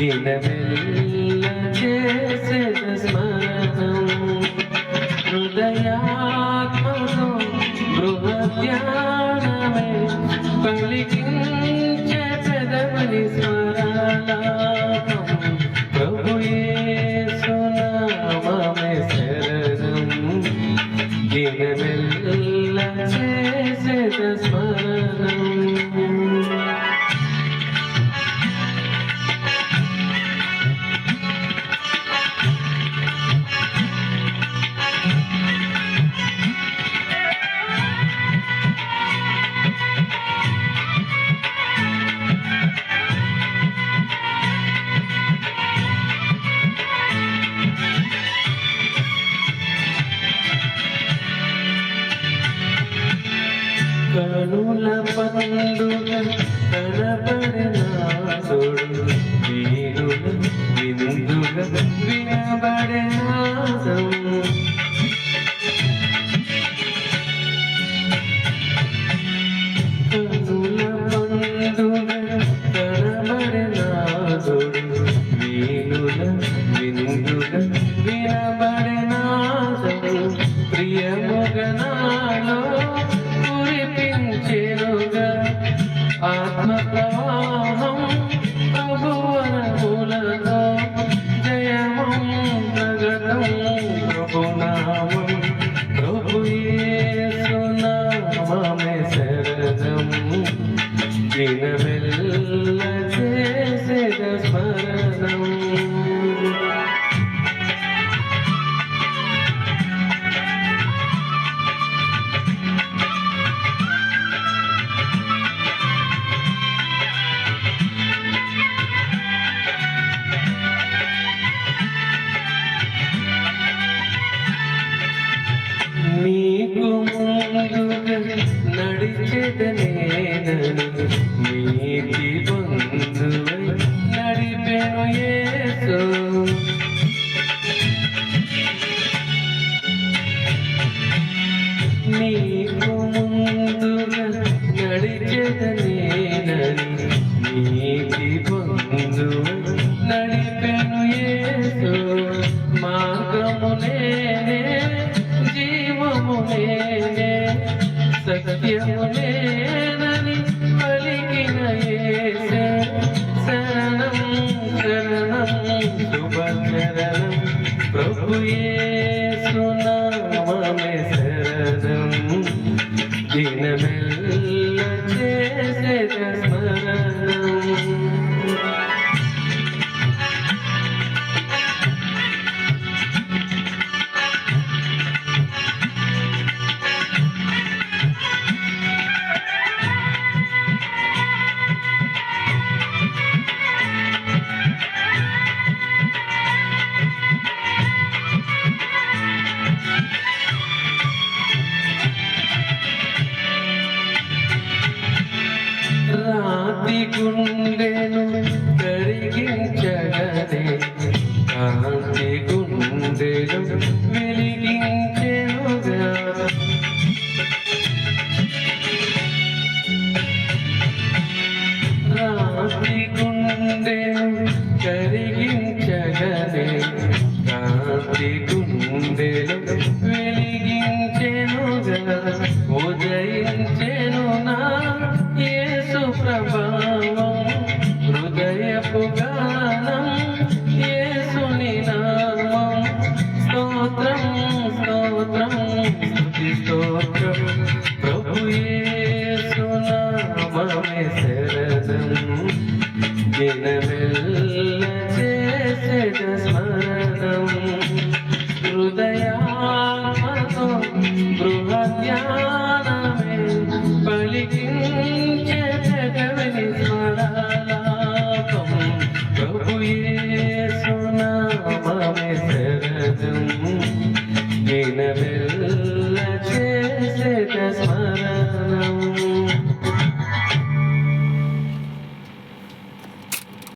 వినవెల్ల చేసిన స్మరణం హృదయాత్మతో బృహద్యానమే పలికించే పెదవుని స్మరణ. పండుగ కనబడిన తోడు విందుగా వినబడే నాదం పండుగ కనబడిన తోడు విందుగా వినబడే ప్రియముగనాలో దినమెల్ల చేసేద స్మరణం మీకు నీకు ముందుగా నడిచెదనేనని నీతి బంధువై నడిపెను యేసు మార్గము నేనే జీవము నేనే సత్యము నేనని పలికిన యేసే శరణం శరణం శుభచరణం ప్రభు యేసునామమే దినమెల్ల గుండెను కరిగించగలే కాంతి గుండెను వెలిగించెనుగా రాతి గుండెను కరిగి స్తోత్రం స్తోత్రం స్తుతి స్తోత్రం. ప్రభు యేసు శరణం. దినమెల్ల స్మరణం. எனவே